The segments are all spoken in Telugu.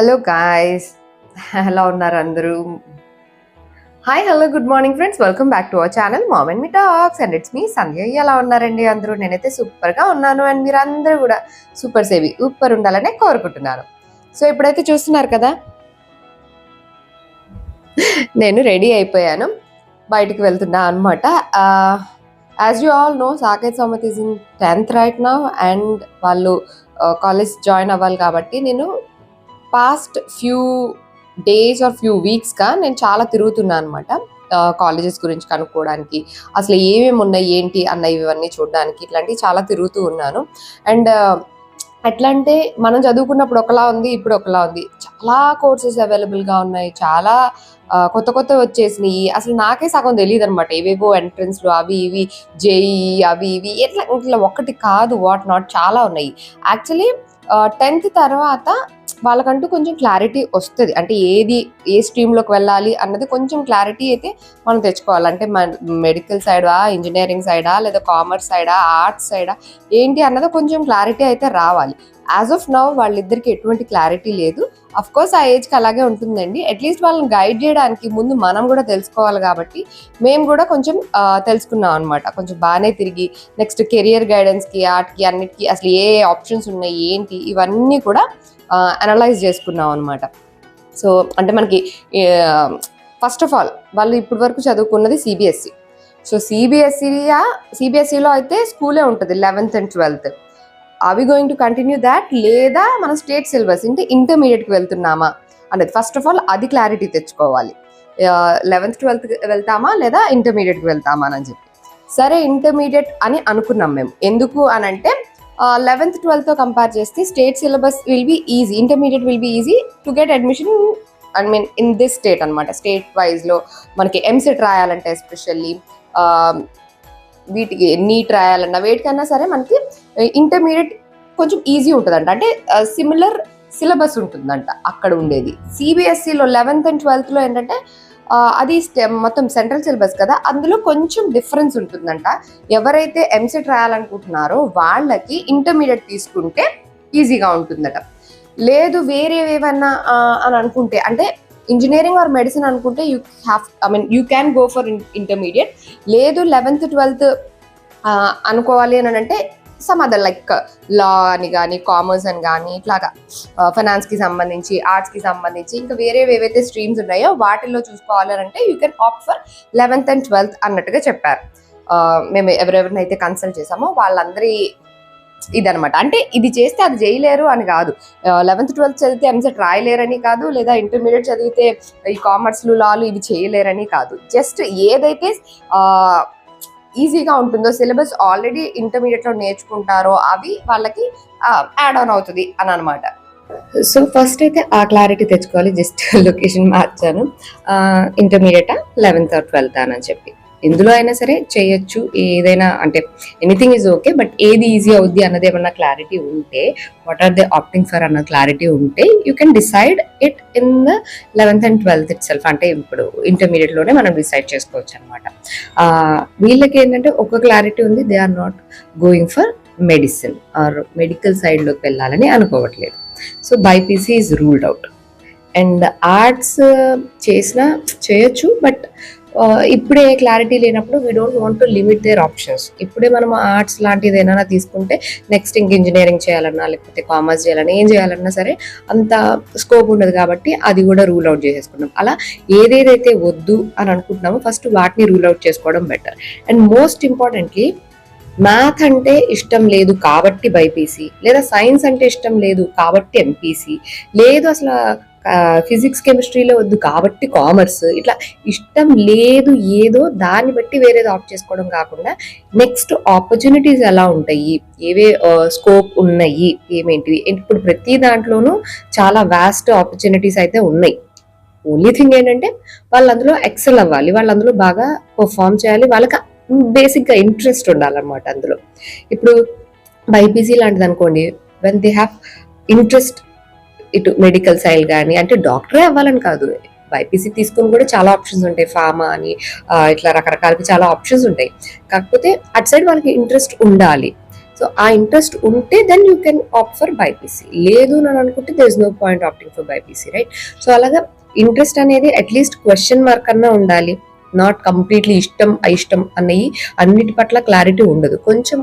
హలో గాయస్ ఎలా ఉన్నారు అందరూ? Hi hello good morning friends welcome back to our channel mom and me talks and it's me Sandhya ఎలా ఉన్నారండి అందరూ? నేనైతే సూపర్గా ఉన్నాను అండ్ మీరు అందరూ కూడా సూపర్ సేవి సూపర్ ఉండాలనే కోరుకుంటున్నాను సో ఇప్పుడైతే చూస్తున్నారు కదా? నేను రెడీ అయిపోయాను. బయటికి వెళ్తున్నా అనమాట as you all know Saketh Samath is in tenth right నా అండ్ వాళ్ళు కాలేజ్ జాయిన్ అవ్వాలి కాబట్టి నేను past few days or few వీక్స్గా నేను చాలా తిరుగుతున్నాను అనమాట కాలేజెస్ గురించి కనుక్కోవడానికి. అసలు ఏమేమి ఉన్నాయి ఏంటి అన్న ఇవన్నీ చూడడానికి ఇట్లాంటివి చాలా తిరుగుతూ ఉన్నాను. అండ్ ఎట్లా అంటే మనం చదువుకున్నప్పుడు ఒకలా ఉంది ఇప్పుడు ఒకలా ఉంది. చాలా కోర్సెస్ అవైలబుల్గా ఉన్నాయి చాలా కొత్త కొత్త వచ్చేసినాయి. అసలు నాకే సగం తెలియదు అనమాట ఏవేవో ఎంట్రన్స్లు అవి ఇవి జేఈ అవి ఇవి ఎట్లా ఇట్లా ఒకటి కాదు వాట్ నాట్ చాలా ఉన్నాయి. యాక్చువల్లీ టెన్త్ తర్వాత వాళ్ళకంటూ కొంచెం క్లారిటీ వస్తుంది. అంటే ఏది ఏ స్ట్రీమ్లోకి వెళ్ళాలి అన్నది కొంచెం క్లారిటీ అయితే మనం తెచ్చుకోవాలి. అంటే మెడికల్ సైడా ఇంజనీరింగ్ సైడా లేదా కామర్స్ సైడా ఆర్ట్స్ సైడా ఏంటి అన్నది కొంచెం క్లారిటీ అయితే రావాలి. యాజ్ ఆఫ్ నౌ వాళ్ళిద్దరికి ఎటువంటి క్లారిటీ లేదు. అఫ్ కోర్స్ ఆ ఏజ్కి అలాగే ఉంటుందండి. అట్లీస్ట్ వాళ్ళని గైడ్ చేయడానికి ముందు మనం కూడా తెలుసుకోవాలి కాబట్టి మేము కూడా కొంచెం తెలుసుకున్నాం అనమాట కొంచెం బాగానే తిరిగి నెక్స్ట్ కెరియర్ గైడెన్స్కి ఆర్ట్కి అన్నిటికీ అసలు ఏ ఆప్షన్స్ ఉన్నాయి ఏంటి ఇవన్నీ కూడా అనలైజ్ చేసుకున్నాం అనమాట సో అంటే మనకి ఫస్ట్ ఆఫ్ ఆల్ వాళ్ళు ఇప్పటి వరకు చదువుకున్నది సిబిఎస్సి సో సిబిఎస్సియా సిబిఎస్ఈలో అయితే స్కూలే ఉంటుంది లెవెన్త్ అండ్ ట్వెల్త్ అవి గోయింగ్ టు కంటిన్యూ దాట్ లేదా మన స్టేట్ సిలబస్ అంటే ఇంటర్మీడియట్కి వెళ్తున్నామా? అనేది ఫస్ట్ ఆఫ్ ఆల్ అది క్లారిటీ తెచ్చుకోవాలి. లెవెన్త్ ట్వెల్త్ వెళ్తామా లేదా ఇంటర్మీడియట్కి వెళ్తామా అని చెప్పి. సరే ఇంటర్మీడియట్ అని అనుకున్నాం మేము. ఎందుకు అని అంటే లెవెన్త్ ట్వెల్త్తో కంపేర్ చేస్తే state syllabus will be easy intermediate will be easy to get admission I mean in this state అనమాట స్టేట్ వైజ్లో మనకి ఎంసెట్ రాయాలంటే ఎస్పెషల్లీ వీటికి నీట్ రాయాలన్నా వేటికైనా సరే మనకి ఇంటర్మీడియట్ కొంచెం ఈజీ ఉంటుందంట. అంటే సిమిలర్ సిలబస్ ఉంటుందంట అక్కడ ఉండేది. సిబిఎస్ఈలో లెవెన్త్ అండ్ ట్వెల్త్లో ఏంటంటే అది స్టె- మొత్తం సెంట్రల్ సిలబస్ కదా అందులో కొంచెం డిఫరెన్స్ ఉంటుందంట. ఎవరైతే ఎంసెట్ రాయాలనుకుంటున్నారో వాళ్ళకి ఇంటర్మీడియట్ తీసుకుంటే ఈజీగా ఉంటుందట. లేదు వేరే అని అనుకుంటే అంటే ఇంజనీరింగ్ ఆర్ మెడిసిన్ అనుకుంటే you have I mean you can go for intermediate లేదు లెవెన్త్ ట్వెల్త్ అనుకోవాలి అని అంటే సమ్ అదర్ లైక్ లా అని కానీ కామర్స్ అని కానీ ఇట్లాగా uh, ఫైనాన్స్కి సంబంధించి ఆర్ట్స్కి సంబంధించి ఇంకా వేరే ఏవైతే స్ట్రీమ్స్ ఉన్నాయో వాటిల్లో చూసుకోవాలంటే అంటే you can opt for eleventh and twelfth అన్నట్టుగా చెప్పారు. మేము ఎవరెవరినైతే కన్సల్ట్ చేసామో వాళ్ళందరి ఇదనమాట. అంటే ఇది చేస్తే అది చేయలేరు అని కాదు. లెవెన్త్ ట్వెల్త్ చదివితే ఎంసెట్ రాయలేరని కాదు లేదా ఇంటర్మీడియట్ చదివితే ఈ కామర్స్లు లాలు ఇవి చేయలేరని కాదు. జస్ట్ ఏదైతే ఈజీగా ఉంటుందో సిలబస్ ఆల్రెడీ ఇంటర్మీడియట్లో నేర్చుకుంటారో అవి వాళ్ళకి యాడ్ ఆన్ అవుతుంది అని అనమాట సో ఫస్ట్ అయితే ఆ క్లారిటీ తెచ్చుకోవాలి. జస్ట్ లొకేషన్ మార్చాను. ఇంటర్మీడియట్ లెవెన్త్ ఆర్ ట్వెల్త్ అని చెప్పి. ఎందులో అయినా సరే చేయొచ్చు. ఏదైనా అంటే ఎనీథింగ్ ఈజ్ ఓకే బట్ ఏది ఈజీ అవుద్ది అన్నది ఏమన్నా క్లారిటీ ఉంటే what are they opting for అన్న క్లారిటీ ఉంటే you can decide it in the eleventh and twelfth itself అంటే ఇప్పుడు ఇంటర్మీడియట్లోనే లోనే మనం డిసైడ్ చేసుకోవచ్చు అనమాట వీళ్ళకి ఏంటంటే ఒక క్లారిటీ ఉంది they are not going for medicine or medical సైడ్లోకి వెళ్ళాలని అనుకోవట్లేదు. So BiPC is ruled out and arts చేసిన చేయొచ్చు బట్ ఇప్పుడే క్లారిటీ లేనప్పుడు we don't want to limit their options ఇప్పుడే మనం ఆర్ట్స్ లాంటిది ఏదైనా తీసుకుంటే నెక్స్ట్ ఇంక ఇంజనీరింగ్ చేయాలన్నా లేకపోతే కామర్స్ చేయాలన్నా ఏం చేయాలన్నా సరే అంత స్కోప్ ఉండదు కాబట్టి అది కూడా రూల్ అవుట్ చేసేసుకున్నాం అలా ఏదేదైతే వద్దు అని అనుకుంటున్నామో ఫస్ట్ వాటిని రూల్ అవుట్ చేసుకోవడం better and most importantly math అంటే ఇష్టం లేదు కాబట్టి బైపీసీ లేదా సైన్స్ అంటే ఇష్టం లేదు కాబట్టి ఎంపీసీ లేదు అసలు ఫిజిక్స్ కెమిస్ట్రీలో వద్దు కాబట్టి కామర్స్ ఇట్లా ఇష్టం లేదు ఏదో దాన్ని బట్టి వేరేది ఆప్ట్ చేసుకోవడం కాకుండా నెక్స్ట్ ఆపర్చునిటీస్ ఎలా ఉంటాయి? ఏవే స్కోప్ ఉన్నాయి? ఏమేంటివి? ఇప్పుడు ప్రతి దాంట్లోనూ చాలా వాస్ట్ ఆపర్చునిటీస్ అయితే ఉన్నాయి. ఓన్లీ థింగ్ ఏంటంటే వాళ్ళు అందులో ఎక్సెల్ అవ్వాలి. వాళ్ళు అందులో బాగా పర్ఫామ్ చేయాలి. వాళ్ళకి బేసిక్గా ఇంట్రెస్ట్ ఉండాలన్నమాట అందులో. ఇప్పుడు బైపీసీ లాంటిది అనుకోండి వెన్ దే హ్యావ్ ఇంట్రెస్ట్ ఇటు మెడికల్ సైడ్ కానీ అంటే డాక్టరే అవ్వాలని కాదు. బైపీసీ తీసుకొని కూడా చాలా ఆప్షన్స్ ఉంటాయి. ఫార్మా అని ఇట్లా రకరకాలకి చాలా ఆప్షన్స్ ఉంటాయి. కాకపోతే అటు సైడ్ వాళ్ళకి ఇంట్రెస్ట్ ఉండాలి. సో ఆ ఇంట్రెస్ట్ ఉంటే then you can opt for BiPC లేదు అని అనుకుంటే there is no point opting for BiPC right so అలాగా ఇంట్రెస్ట్ అనేది అట్లీస్ట్ క్వశ్చన్ మార్క్ అన్నా ఉండాలి. నాట్ కంప్లీట్లీ ఇష్టం అయిష్టం అన్నవి అన్నిటి పట్ల క్లారిటీ ఉండదు. కొంచెం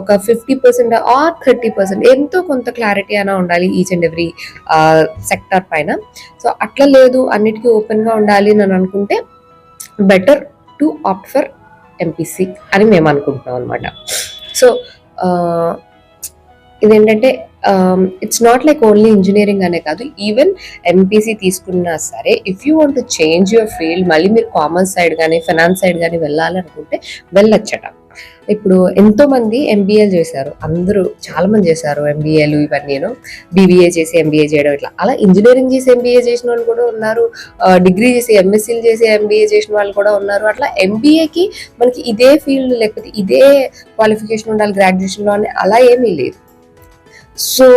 ఒక fifty percent or thirty percent ఎంతో కొంత క్లారిటీ అయినా ఉండాలి ఈచ్ అండ్ ఎవ్రీ సెక్టర్ పైన. సో అట్లా లేదు అన్నిటికీ ఓపెన్గా ఉండాలి అని అనుకుంటే better to opt for MPC అని మేము అనుకుంటున్నాం అనమాట సో ఇదేంటంటే it's not like only engineering అనే కాదు ఈవెన్ ఎంపీసీ తీసుకున్నా సరే if you want to change your field మళ్ళీ మీరు కామర్స్ సైడ్ కానీ ఫైనాన్స్ సైడ్ కానీ వెళ్ళాలనుకుంటే వెళ్ళొచ్చట. ఇప్పుడు ఎంతో మంది ఎంబీఏలు చేశారు అందరూ చాలా మంది చేశారు ఎంబీఏలు ఇవన్నీ బీబీఏ చేసి ఎంబీఏ చేయడం ఇట్లా. అలా ఇంజనీరింగ్ చేసి ఎంబీఏ చేసిన వాళ్ళు కూడా ఉన్నారు డిగ్రీ చేసి ఎంఎస్సీలు చేసి ఎంబీఏ చేసిన వాళ్ళు కూడా ఉన్నారు. అట్లా ఎంబీఏకి మనకి ఇదే ఫీల్డ్ లేకపోతే ఇదే క్వాలిఫికేషన్ ఉండాలి గ్రాడ్యుయేషన్లో అని అలా ఏమీ లేదు. సో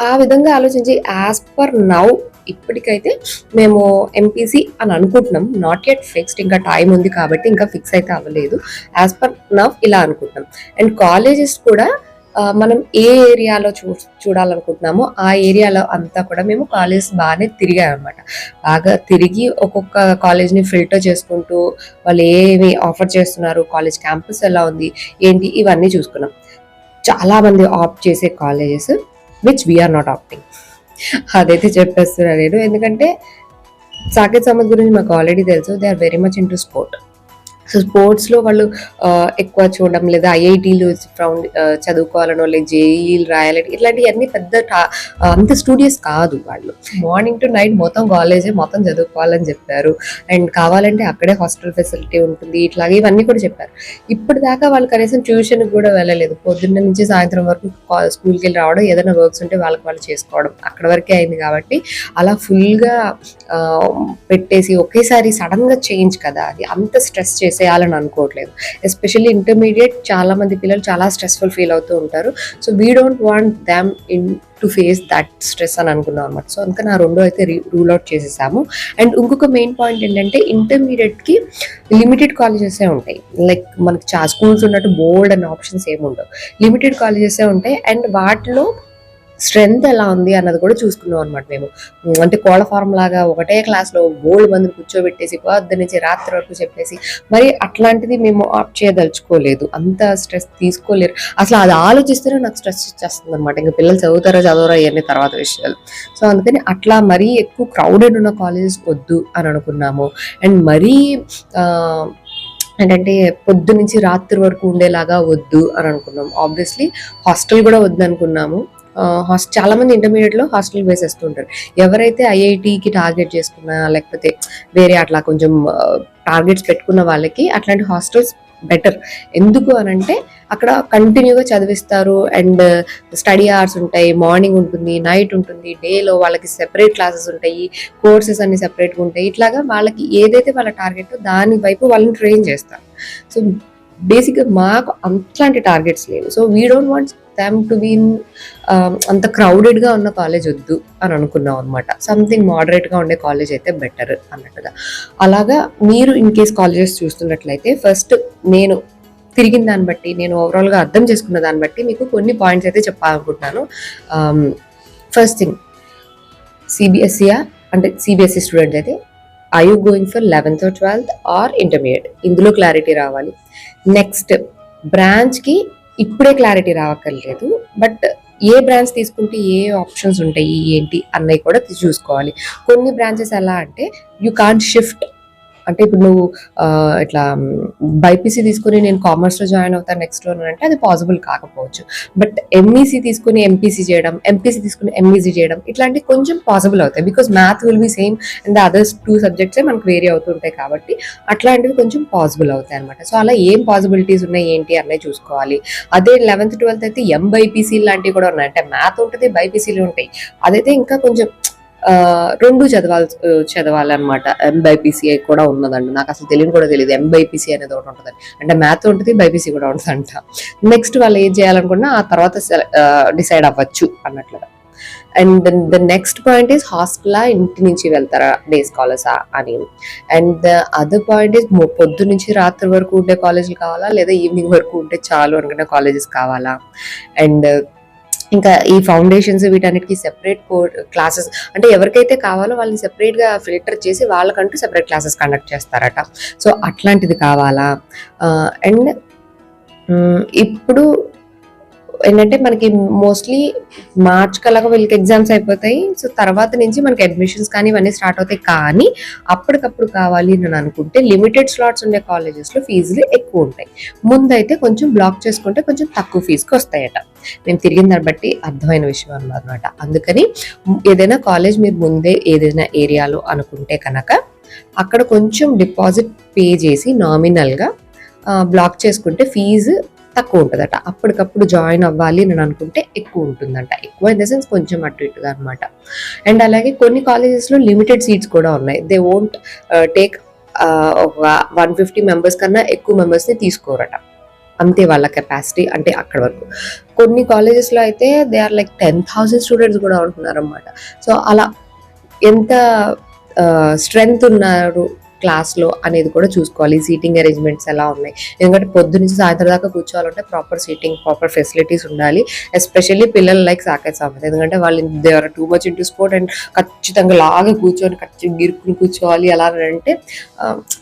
ఆ విధంగా ఆలోచించి యాజ్ పర్ నౌ ఇప్పటికైతే మేము ఎంపీసీ అని అనుకుంటున్నాం. నాట్ యెట్ ఫిక్స్డ్ ఇంకా టైం ఉంది కాబట్టి ఇంకా ఫిక్స్ అయితే అవ్వలేదు. యాజ్ పర్ నవ్ ఇలా అనుకుంటున్నాం. అండ్ కాలేజెస్ కూడా మనం ఏ ఏరియాలో చూ చూడాలనుకుంటున్నామో ఆ ఏరియాలో అంతా కూడా మేము కాలేజ్ బాగానే తిరిగాం అనమాట బాగా తిరిగి ఒక్కొక్క కాలేజ్ని ఫిల్టర్ చేసుకుంటూ వాళ్ళు ఏమి ఆఫర్ చేస్తున్నారు కాలేజ్ క్యాంపస్ ఎలా ఉంది ఏంటి ఇవన్నీ చూసుకున్నాం. చాలా మంది ఆప్ట్ చేసే colleges which we're not opting అదైతే చెప్పేస్తున్నా నేను. ఎందుకంటే సాకేత్ సమద్ గురించి మాకు ఆల్రెడీ తెలుసు. They are very much into sport so స్పోర్ట్స్లో వాళ్ళు ఎక్కువ చూడడం లేదా ఐఐటీలు రౌండ్ చదువుకోవాలనో లేదా జేఈలు రాయాలని ఇట్లాంటివన్నీ పెద్ద అంత స్టూడియస్ కాదు వాళ్ళు. మార్నింగ్ టు నైట్ మొత్తం కాలేజే మొత్తం చదువుకోవాలని చెప్పారు. అండ్ కావాలంటే అక్కడే హాస్టల్ ఫెసిలిటీ ఉంటుంది ఇట్లాగే ఇవన్నీ కూడా చెప్పారు. ఇప్పటిదాకా వాళ్ళు కనీసం ట్యూషన్కి కూడా వెళ్ళలేదు. పొద్దున్న నుంచి సాయంత్రం వరకు స్కూల్కి వెళ్ళి రావడం ఏదైనా వర్క్స్ ఉంటే వాళ్ళకి వాళ్ళు చేసుకోవడం. అక్కడ వరకే అయింది కాబట్టి అలా ఫుల్గా పెట్టేసి ఒకేసారి సడన్గా చేంజ్ కదా అది అంత స్ట్రెస్ చేసేయాలని అనుకోవట్లేదు. ఎస్పెషల్లీ ఇంటర్మీడియట్ చాలా మంది పిల్లలు చాలా స్ట్రెస్ఫుల్ ఫీల్ అవుతూ ఉంటారు. So we don't want them into face that stress అని అనుకున్నాం అనమాట సో అందుకని ఆ రెండో అయితే రూల్ అవుట్ చేసేసాము. అండ్ ఇంకొక మెయిన్ పాయింట్ ఏంటంటే ఇంటర్మీడియట్కి లిమిటెడ్ కాలేజెసే ఉంటాయి. లైక్ మనకి చా స్కూల్స్ ఉన్నట్టు బోల్డ్ అనే ఆప్షన్స్ ఏమి ఉండవు లిమిటెడ్ కాలేజెసే ఉంటాయి. అండ్ వాటిలో స్ట్రెంగ్త్ ఎలా ఉంది అన్నది కూడా చూసుకున్నాం అనమాట మేము. అంటే కోళ్ళ ఫారం లాగా ఒకటే క్లాస్లో బోల్డ్ మందిని కూర్చోబెట్టేసి పొద్దు నుంచి రాత్రి వరకు చెప్పేసి మరి అట్లాంటిది మేము ఆప్ట్ చేయదలుచుకోలేదు. అంత స్ట్రెస్ తీసుకోలేరు. అసలు అది ఆలోచిస్తేనే నాకు స్ట్రెస్ ఇచ్చేస్తుంది అనమాట ఇంకా పిల్లలు చదువుతారా చదవరా ఇవన్నీ తర్వాత విషయాలు. సో అందుకని అట్లా మరీ ఎక్కువ క్రౌడెడ్ ఉన్న కాలేజెస్ వద్దు అని అనుకున్నాము. అండ్ మరీ ఏంటంటే పొద్దు నుంచి రాత్రి వరకు ఉండేలాగా వద్దు అని అనుకున్నాం ఆబ్వియస్లీ హాస్టల్ కూడా వద్దు అనుకున్నాము. హాస్టల్ చాలా మంది ఇంటర్మీడియట్లో హాస్టల్ వేసేస్తుంటారు ఎవరైతే ఐఐటికి టార్గెట్ చేసుకున్నా లేకపోతే వేరే అట్లా కొంచెం టార్గెట్స్ పెట్టుకున్న వాళ్ళకి అట్లాంటి హాస్టల్స్ బెటర్ ఎందుకు అని అంటే అక్కడ కంటిన్యూగా చదివిస్తారు అండ్ స్టడీ అవర్స్ ఉంటాయి మార్నింగ్ ఉంటుంది నైట్ ఉంటుంది డేలో వాళ్ళకి సెపరేట్ క్లాసెస్ ఉంటాయి కోర్సెస్ అన్ని సెపరేట్గా ఉంటాయి. ఇట్లాగా వాళ్ళకి ఏదైతే వాళ్ళ టార్గెట్ దాని వైపు వాళ్ళని ట్రైన్ చేస్తారు. సో బేసిక్గా మాకు అట్లాంటి టార్గెట్స్ లేవు. So we don't want them to be అంత క్రౌడెడ్గా ఉన్న కాలేజ్ వద్దు అని అనుకున్నాం అనమాట సంథింగ్ మోడరేట్గా ఉండే కాలేజ్ అయితే బెటర్ అన్నట్టుగా. అలాగా మీరు ఇన్ కేస్ కాలేజెస్ చూస్తున్నట్లయితే ఫస్ట్ నేను తిరిగిన దాన్ని బట్టి నేను ఓవరాల్గా అర్థం చేసుకున్న దాన్ని బట్టి మీకు కొన్ని పాయింట్స్ అయితే చెప్పాలనుకుంటున్నాను. ఫస్ట్ థింగ్ సిబిఎస్ఈయా అంటే సిబిఎస్ఈ స్టూడెంట్ అయితే I you going for eleventh twelfth or intermediate ఇందులో క్లారిటీ రావాలి. నెక్స్ట్ బ్రాంచ్కి ఇప్పుడే క్లారిటీ రావక్కర్లేదు బట్ ఏ బ్రాంచ్ తీసుకుంటే ఏ ఆప్షన్స్ ఉంటాయి ఏంటి అన్నవి కూడా చూసుకోవాలి. కొన్ని బ్రాంచెస్ ఎలా అంటే యూ కాంట్ షిఫ్ట్ అంటే ఇప్పుడు నువ్వు ఇట్లా బైపీసీ తీసుకుని నేను కామర్స్లో జాయిన్ అవుతాను నెక్స్ట్లో అంటే అది పాసిబుల్ కాకపోవచ్చు. బట్ ఎంఈసీ తీసుకుని ఎంపీసీ చేయడం ఎంపీసీ తీసుకుని ఎంఈసీ చేయడం ఇట్లాంటివి కొంచెం పాసిబుల్ అవుతాయి. Because math will be same and the others two సబ్జెక్ట్సే మనకు వేరీ అవుతుంటాయి కాబట్టి అట్లాంటివి కొంచెం పాసిబుల్ అవుతాయి అనమాట సో అలా ఏం పాసిబిలిటీస్ ఉన్నాయి ఏంటి అన్నీ చూసుకోవాలి. అదే లెవెన్త్ ట్వెల్త్ అయితే ఎంబైపీసీ లాంటివి కూడా ఉన్నాయి. అంటే మ్యాథ్ ఉంటుంది బైపీసీలు ఉంటాయి. అదైతే ఇంకా కొంచెం రెండు చదవాలి చదవాలన్నమాట. ఎంబైపీసీఐ కూడా ఉన్నదండి నాకు అసలు తెలియని కూడా తెలియదు. ఎంబైపీసీ అనేది ఒకటి ఉంటుంది అంటే మ్యాథ్ ఉంటుంది బైపీసీ కూడా ఉంటుందంట. నెక్స్ట్ వాళ్ళు ఏం చేయాలనుకున్నా ఆ తర్వాత డిసైడ్ అవ్వచ్చు అన్నట్లుగా. And the next point is హాస్టలా ఇంటి నుంచి వెళ్తారా? డే స్కాలర్సా అని. And the other point is పొద్దు నుంచి రాత్రి వరకు ఉండే కాలేజీలు కావాలా? లేదా ఈవినింగ్ వరకు ఉంటే చాలు అనుకునే కాలేజెస్ కావాలా? అండ్ ఇంకా ఈ ఫౌండేషన్స్ వీటన్నిటికీ సెపరేట్ క్లాసెస్ అంటే ఎవరికైతే కావాలో వాళ్ళని సెపరేట్గా ఫిల్టర్ చేసి వాళ్ళకంటూ సెపరేట్ క్లాసెస్ కండక్ట్ చేస్తారట. సో అట్లాంటిది కావాలా? Uh, అండ్ um, ఇప్పుడు ఏంటంటే మనకి మోస్ట్లీ మార్చ్ కలాగా వీళ్ళకి ఎగ్జామ్స్ అయిపోతాయి. సో తర్వాత నుంచి మనకి అడ్మిషన్స్ కానీ ఇవన్నీ స్టార్ట్ అవుతాయి. కానీ అప్పటికప్పుడు కావాలి అని అనుకుంటే లిమిటెడ్ స్లాట్స్ ఉండే కాలేజెస్లో ఫీజులు ఎక్కువ ఉంటాయి. ముందైతే కొంచెం బ్లాక్ చేసుకుంటే కొంచెం తక్కువ ఫీజుకి వస్తాయట. మేము తిరిగిన దాన్ని బట్టి అర్థమైన విషయం అనమాట అందుకని ఏదైనా కాలేజ్ మీరు ముందే ఏదైనా ఏరియాలో అనుకుంటే కనుక అక్కడ కొంచెం డిపాజిట్ పే చేసి నామినల్గా బ్లాక్ చేసుకుంటే ఫీజు తక్కువ ఉంటుందట అప్పటికప్పుడు జాయిన్ అవ్వాలి అని అనుకుంటే ఎక్కువ ఉంటుందంట ఎక్కువ ఇన్ ద సెన్స్ కొంచెం అటు ఇటుగా అనమాట అండ్ అలాగే కొన్ని కాలేజెస్లో లిమిటెడ్ సీట్స్ కూడా ఉన్నాయి. దే ఓంట్ టేక్ ఒక వన్ ఫిఫ్టీ మెంబర్స్ కన్నా ఎక్కువ మెంబర్స్ని తీసుకోరట. అంతే వాళ్ళ కెపాసిటీ అంటే అక్కడ వరకు. కొన్ని కాలేజెస్లో అయితే they are like ten thousand students కూడా ఉంటున్నారు అనమాట సో అలా ఎంత స్ట్రెంగ్త్ ఉన్నారు క్లాస్లో అనేది కూడా చూసుకోవాలి. సీటింగ్ అరేంజ్మెంట్స్ ఎలా ఉన్నాయి? ఎందుకంటే పొద్దు నుంచి సాయంత్రం దాకా కూర్చోవాలంటే ప్రాపర్ సీటింగ్ ప్రాపర్ ఫెసిలిటీస్ ఉండాలి. ఎస్పెషల్లీ పిల్లలు లైక్ సాకేత్ సామెత ఎందుకంటే వాళ్ళు they are too much into sport and ఖచ్చితంగా లాగా కూర్చొని ఖచ్చితంగా గిరుక్కుని కూర్చోవాలి అలా అంటే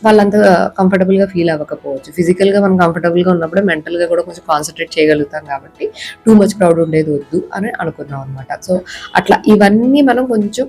వాళ్ళంత కంఫర్టబుల్గా ఫీల్ అవ్వకపోవచ్చు. ఫిజికల్గా మనం కంఫర్టబుల్గా ఉన్నప్పుడు మెంటల్గా కూడా కొంచెం కాన్సన్ట్రేట్ చేయగలుగుతాం కాబట్టి టూ మచ్ క్రౌడ్ ఉండేది వద్దు అని అనుకున్నాం అనమాట సో అట్లా ఇవన్నీ మనం కొంచెం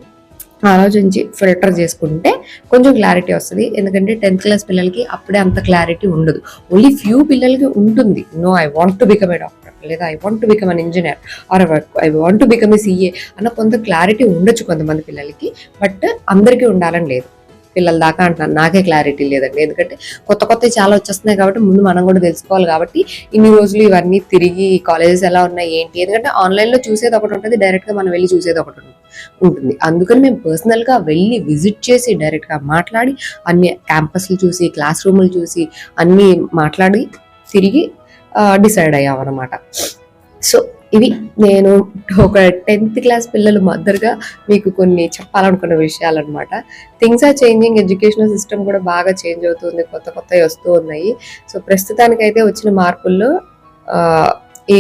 ఆలోచించి ఫిల్టర్ చేసుకుంటే కొంచెం క్లారిటీ వస్తుంది. ఎందుకంటే టెన్త్ క్లాస్ పిల్లలకి అప్పుడే అంత క్లారిటీ ఉండదు. ఓన్లీ ఫ్యూ పిల్లలకి ఉంటుంది. No I want to become a doctor లేదా I want to become an engineer or I want to become a CA అన్న కొంత క్లారిటీ ఉండొచ్చు కొంతమంది పిల్లలకి. బట్ అందరికీ ఉండాలని లేదు. పిల్లల దాకా అంటున్నాను. నాకే క్లారిటీ లేదండి. ఎందుకంటే కొత్త కొత్త చాలా వచ్చేస్తున్నాయి కాబట్టి ముందు మనం కూడా తెలుసుకోవాలి కాబట్టి ఇన్ని రోజులు ఇవన్నీ తిరిగి కాలేజెస్ ఎలా ఉన్నాయి ఏంటి? ఎందుకంటే ఆన్లైన్లో చూసేది ఒకటి ఉంటుంది డైరెక్ట్గా మనం వెళ్ళి చూసేది ఒకటి ఉంటుంది. అందుకని మేము పర్సనల్గా వెళ్ళి విజిట్ చేసి డైరెక్ట్గా మాట్లాడి అన్ని క్యాంపస్లు చూసి క్లాస్ రూములు చూసి అన్నీ మాట్లాడి తిరిగి డిసైడ్ అయ్యామన్నమాట. సో ఇవి నేను ఒక టెన్త్ క్లాస్ పిల్లలు మద్దరుగా మీకు కొన్ని చెప్పాలనుకున్న విషయాలు అనమాట things are changing educational system కూడా బాగా చేంజ్ అవుతుంది కొత్త కొత్తవి వస్తూ ఉన్నాయి. సో ప్రస్తుతానికైతే వచ్చిన మార్పుల్లో ఈ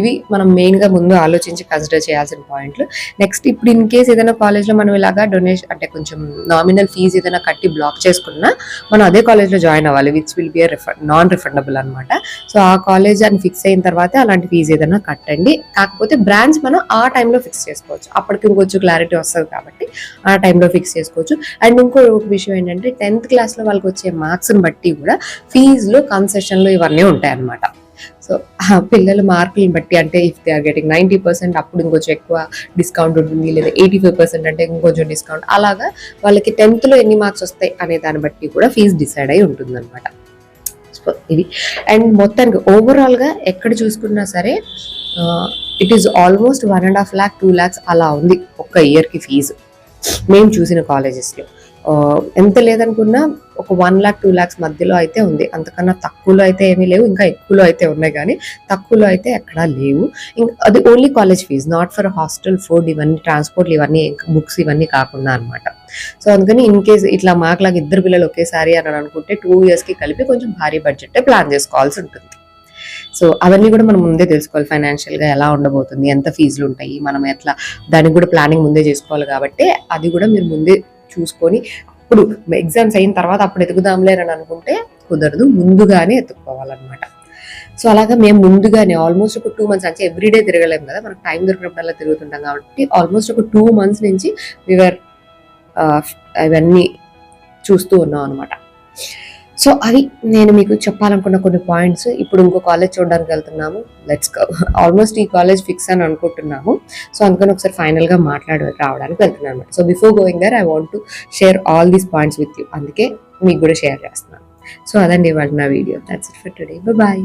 ఇవి మనం మెయిన్గా ముందు ఆలోచించి కన్సిడర్ చేయాల్సిన పాయింట్లు. నెక్స్ట్ ఇప్పుడు ఇన్ కేస్ ఏదైనా కాలేజ్లో మనం ఇలాగా డొనేషన్ అంటే కొంచెం నామినల్ ఫీజు ఏదైనా కట్టి బ్లాక్ చేసుకున్నా మనం అదే కాలేజ్లో జాయిన్ అవ్వాలి which will be non refundable అనమాట సో ఆ కాలేజ్ అని ఫిక్స్ అయిన తర్వాత అలాంటి ఫీజు ఏదైనా కట్టండి. కాకపోతే బ్రాండ్స్ మనం ఆ టైంలో ఫిక్స్ చేసుకోవచ్చు. అప్పటికి ఇంకొంచెం క్లారిటీ వస్తుంది కాబట్టి ఆ టైంలో ఫిక్స్ చేసుకోవచ్చు. అండ్ ఇంకో విషయం ఏంటంటే టెన్త్ క్లాస్లో వాళ్ళకి వచ్చే మార్క్స్ని బట్టి కూడా ఫీజులు కన్సెషన్లు ఇవన్నీ ఉంటాయి అన్నమాట సో పిల్లల మార్కులను బట్టి అంటే if they are getting ninety percent అప్పుడు ఇంకొంచెం ఎక్కువ డిస్కౌంట్ ఉంటుంది లేదా ఎయిటీ ఫైవ్ పర్సెంట్ అంటే ఇంకొంచెం డిస్కౌంట్ అలాగా వాళ్ళకి టెన్త్లో ఎన్ని మార్క్స్ వస్తాయి అనే దాన్ని బట్టి కూడా ఫీజు డిసైడ్ అయి ఉంటుంది అనమాట ఇది. అండ్ మొత్తానికి ఓవరాల్గా ఎక్కడ చూసుకున్నా సరే it is almost one and half lakh two lakhs అలా ఉంది ఒక్క ఇయర్కి ఫీజు మేము చూసిన కాలేజెస్లో ఎంత లేదనుకున్నా ఒక వన్ ల్యాక్ టూ ల్యాక్స్ మధ్యలో అయితే ఉంది. అంతకన్నా తక్కువలో అయితే ఏమీ లేవు ఇంకా ఎక్కువలో అయితే ఉన్నాయి కానీ తక్కువలో అయితే ఎక్కడా లేవు. ఇంకా అది only college fee not for hostel food ఇవన్నీ ట్రాన్స్పోర్ట్లు ఇవన్నీ బుక్స్ ఇవన్నీ కాకుండా అనమాట సో అందుకని ఇన్ కేస్ ఇట్లా మాకులాగా ఇద్దరు పిల్లలు ఒకేసారి అని అనుకుంటే టూ ఇయర్స్కి కలిపి కొంచెం భారీ బడ్జెట్ ప్లాన్ చేసుకోవాల్సి ఉంటుంది. సో అవన్నీ కూడా మనం ముందే తెలుసుకోవాలి ఫైనాన్షియల్గా ఎలా ఉండబోతుంది ఎంత ఫీజులు ఉంటాయి మనం ఎట్లా దానికి కూడా ప్లానింగ్ ముందే చేసుకోవాలి కాబట్టి అది కూడా మీరు ముందే చూసుకొని అప్పుడు ఎగ్జామ్స్ అయిన తర్వాత అప్పుడు ఎదుగుదాంలేనని అనుకుంటే కుదరదు. ముందుగానే ఎత్తుకోవాలన్నమాట సో అలాగా మేము ముందుగానే ఆల్మోస్ట్ ఒక టూ మంత్స్ అంటే ఎవ్రీడే తిరగలేము కదా. మనకు టైం దొరికినప్పుడల్లా తిరుగుతుంటాం కాబట్టి ఆల్మోస్ట్ ఒక టూ మంత్స్ నుంచి వివర్ ఇవన్నీ uh, చూస్తూ ఉన్నాం అనమాట సో అవి నేను మీకు చెప్పాలనుకున్న కొన్ని పాయింట్స్. ఇప్పుడు ఇంకో కాలేజ్ చూడడానికి వెళ్తున్నాము. లెట్స్ ఆల్మోస్ట్ ఈ కాలేజ్ ఫిక్స్ అని అనుకుంటున్నాము. సో అందుకని ఒకసారి ఫైనల్గా మాట్లాడి రావడానికి వెళ్తున్నాను అనమాట so before going there I want to share all these points with you అందుకే మీకు కూడా షేర్ చేస్తున్నాను. సో అదండి ఇవాళ నా video that's it for today bye